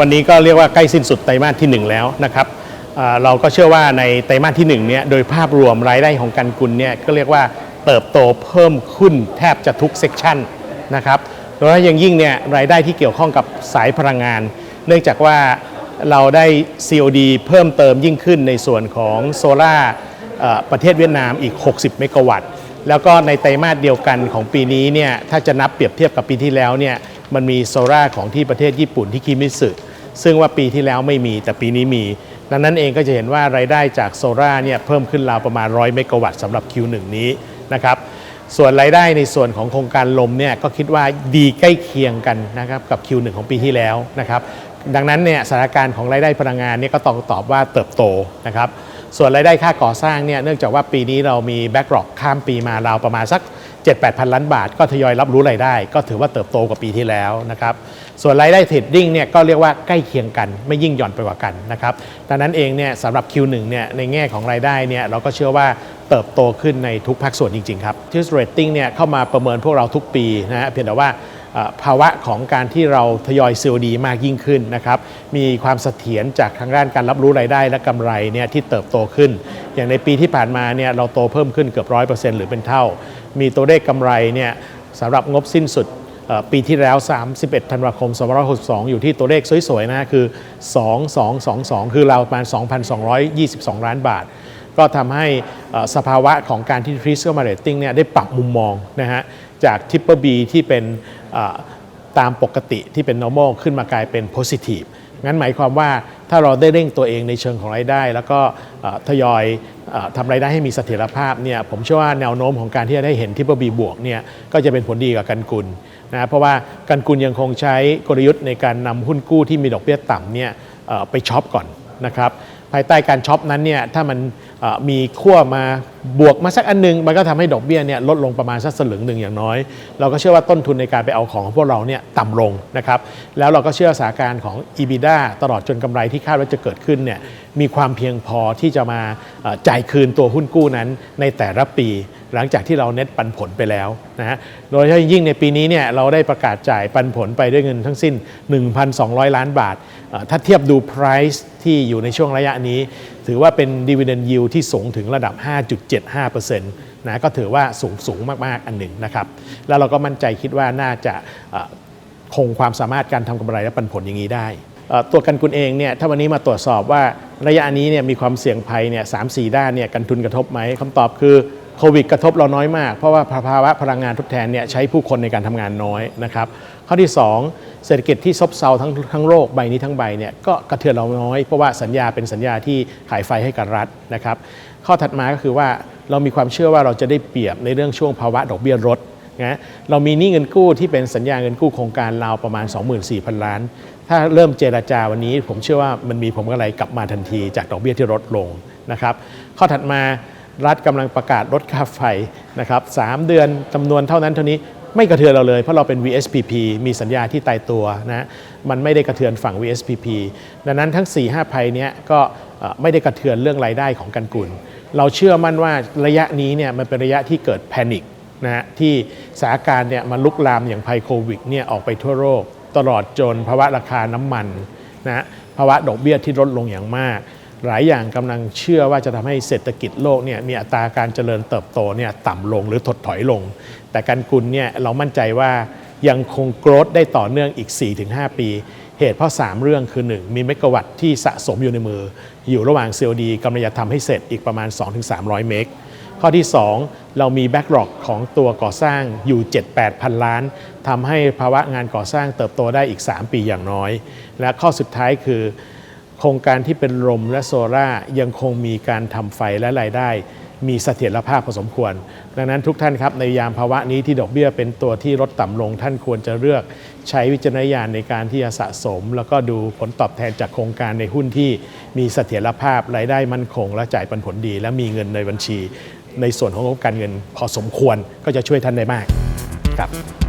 วันนี้ก็เรียกว่าใกล้สิ้นสุดไตรมาสที่ 1 แล้วนะครับเราก็เชื่อว่าในไตรมาสที่1เนี่ยโดยภาพรวมรายได้ของการกุลเนี่ยก็เรียกว่าเติบโตเพิ่มขึ้นแทบจะทุกเซกชันนะครับโดยเฉพาะอย่างยิ่งเนี่ยรายได้ที่เกี่ยวข้องกับสายพลังงาน เนื่องจากว่าเราได้ COD เพิ่มเติมยิ่งขึ้นในส่วนของโซลาร์ประเทศเวียดนามอีก 60 เมกะวัตต์ แล้วก็ในไตรมาสเดียวกันของปีนี้เนี่ยถ้าจะนับเปรียบเทียบกับปีที่แล้วเนี่ย มันมีโซล่าของที่ประเทศญี่ปุ่นที่คิมิสึซึ่งว่าปีที่แล้วไม่มีแต่ปีนี้มี ดังนั้นเองก็จะเห็นว่ารายได้จากโซล่าเนี่ยเพิ่มขึ้นราวประมาณ 100 เมกะวัตต์สำหรับ Q1 นี้นะครับส่วนรายได้ในส่วนของโครงการลมเนี่ยก็คิดว่าดีใกล้เคียงกันนะครับกับ Q1 ของปีที่แล้วนะครับดังนั้นเนี่ยสถานการณ์ของรายได้พลังงานเนี่ยก็ต้องตอบว่าเติบโตนะครับส่วนรายได้ค่าก่อสร้างเนี่ยเนื่องจากว่าปีนี้เรามีแบ็กหลอกข้ามปีมาราวประมาณสัก 7-8พันล้านบาท ก็ทยอยรับรู้รายได้ ก็ถือว่าเติบโตกว่าปีที่แล้วนะครับส่วนรายได้เทรดดิ้งเนี่ยก็เรียกว่าใกล้เคียงกันไม่ยิ่งหย่อนไปกว่ากันนะครับดังนั้นเองเนี่ยสำหรับ Q1 เนี่ยในแง่ของรายได้เนี่ยเราก็เชื่อว่าเติบโตขึ้นในทุกภาคส่วนจริง ๆ ครับที่เรตติ้งเนี่ยเข้ามาประเมินพวกเราทุกปีนะฮะเพียงแต่ว่า ภาวะของการที่เราทยอย COD มากยิ่งขึ้นนะครับ มีความเสถียรจากทางด้านการรับรู้รายได้และกำไรเนี่ยที่เติบโตขึ้น อย่างในปีที่ผ่านมาเนี่ยเราโตเพิ่มขึ้นเกือบร้อยเปอร์เซ็นต์หรือเป็นเท่า มีตัวเลขกำไรเนี่ยสำหรับงบสิ้นสุดปีที่แล้ว 31 ธันวาคม 2562 อยู่ที่ตัวเลขสวยๆ นะคือ 2222 คือเราวประมาณ 2,222 ล้านบาท ก็ทำให้สภาวะของการที่ Fiscal m a r k e t i n g เนี่ยได้ปรับมุมมองนะฮะ จาก Triple B ที่เป็นตามปกติที่เป็น normal ขึ้นมากลายเป็น positive งั้นหมายความว่าถ้าเราได้เร่งตัวเองในเชิงของรายได้ แล้วก็ทยอยอทำรายได้ให้มีเสถียรภาพเนี่ยผมเชื่อว่าแนวโน้มของการที่จะได้เห็น Triple B บวกเนี่ยก็จะเป็นผลดีกับกันกุลนะเพราะว่ากันกุลยังคงใช้กลยุทธ์ในการนำหุ้นกู้ที่มีดอกเบี้ยต่ำเนี่ยไปช็อปก่อนนะครับ ภายใต้การช็อปนั้นเนี่ยถ้ามันมีขั้วมาบวกมาสักอันหนึง มันก็ทำให้ดอกเบี้ยเนี่ยลดลงประมาณสักสลึงหนึ่งอย่างน้อย เราก็เชื่อว่าต้นทุนในการไปเอาของของพวกเราเนี่ยต่ำลงนะครับแล้วเราก็เชื่อสาการของ EBITDA ตลอดจนกำไรที่คาดว่าจะเกิดขึ้นเนี่ยมีความเพียงพอที่จะมาจ่ายคืนตัวหุ้นกู้นั้นในแต่ละปี หลังจากที่เราเน็ตปันผลไปแล้วนะฮะโดยเฉพาะยิ่งในปีนี้เนี่ยเราได้ประกาศจ่ายปันผลไปด้วยเงินทั้งสิ้น 1,200 ล้านบาท ถ้าเทียบดู price ที่อยู่ในช่วงระยะนี้ ถือว่าเป็น dividend yield ที่สูงถึงระดับ 5.75%นะก็ถือว่าสูงสูงมาก ๆ อันหนึ่งนะครับ แล้วเราก็มั่นใจคิดว่าน่าจะคงความสามารถการทำกำไรและปันผลอย่างนี้ได้ตัวกันกุลเองเนี่ยถ้าวันนี้มาตรวจสอบว่าระยะนี้เนี่ยมีความเสี่ยงภัยเนี่ยสามสี่ด้านเนี่ยกันทุนกระทบไหมคำตอบคือ โควิดกระทบเราน้อยมาก เพราะว่าภาวะพลังงานทดแทนเนี่ยใช้ผู้คนในการทำงานน้อยนะครับข้อที่ 2 เศรษฐกิจที่ซบเซาทั้งทั้งโลกใบนี้ทั้งใบเนี่ยก็กระเทือนเราน้อย เพราะว่าสัญญาเป็นสัญญาที่ขายไฟให้กับรัฐนะครับข้อถัดมาก็คือว่าเรามีความเชื่อว่าเราจะได้เปรียบในเรื่องช่วงภาวะดอกเบี้ยลดนะเรามีหนี้เงินกู้ที่เป็นสัญญาเงินกู้โครงการราวประมาณ 24,000 ล้าน ถ้าเริ่มเจราจาวันนี้ ผมเชื่อว่ามันมีผลกำไรกลับมาทันทีจากดอกเบี้ยที่ลดลงนะครับข้อถัดมา รัฐกำลังประกาศลดค่าไฟนะครับสามเดือนจำนวนเท่านั้นเท่านี้ไม่กระเทือนเราเลย เพราะเราเป็น VSPP มีสัญญาที่ตายตัวนะมันไม่ได้กระเทือนฝั่ง VSPP ดังนั้นทั้ง 4-5ภัยเนี้ยก็ไม่ได้กระเทือนเรื่องรายได้ของกันกุล เราเชื่อมั่นว่าระยะนี้เนี่ยมันเป็นระยะที่เกิดแพนิคนะฮะที่สถานการณ์เนี่ยมันลุกลามอย่างภัยโควิดเนี่ยออกไปทั่วโลกตลอดจนภาวะราคาน้ำมันนะฮะภาวะดอกเบี้ยที่ลดลงอย่างมาก หลายอย่างกำลังเชื่อว่าจะทำให้เศรษฐกิจโลกเนี่ยมีอัตราการเจริญเติบโตเนี่ยต่ำลงหรือถดถอยลง แต่การกุลเนี่ยเรามั่นใจว่ายังคงโกรธได้ต่อเนื่องอีก 4-5 ปี เหตุเพราะ 3 เรื่องคือ 1 มีเมกะวัตที่สะสมอยู่ในมือ อยู่ระหว่าง COD กำลังจะทำให้เสร็จอีกประมาณ 2-300 เมกข้อที่ 2 เรามีแบ็กหลอกของตัวก่อสร้างอยู่ 7-8 พันล้านทำให้ภาวะงานก่อสร้างเติบโตได้อีก 3 ปีอย่างน้อย และข้อสุดท้ายคือ โครงการที่เป็นลมและโซล่ายังคงมีการทำไฟและรายได้ มีเสถียรภาพพอสมควร ดังนั้นทุกท่านครับ ในยามภาวะนี้ที่ดอกเบี้ยเป็นตัวที่ลดต่ำลง ท่านควรจะเลือกใช้วิจารณญาณในการที่จะสะสม แล้วก็ดูผลตอบแทนจากโครงการในหุ้นที่มีเสถียรภาพรายได้มั่นคง และจ่ายปันผลดี และมีเงินในบัญชี ในส่วนของงบการเงินพอสมควรก็จะช่วยท่านได้มากครับ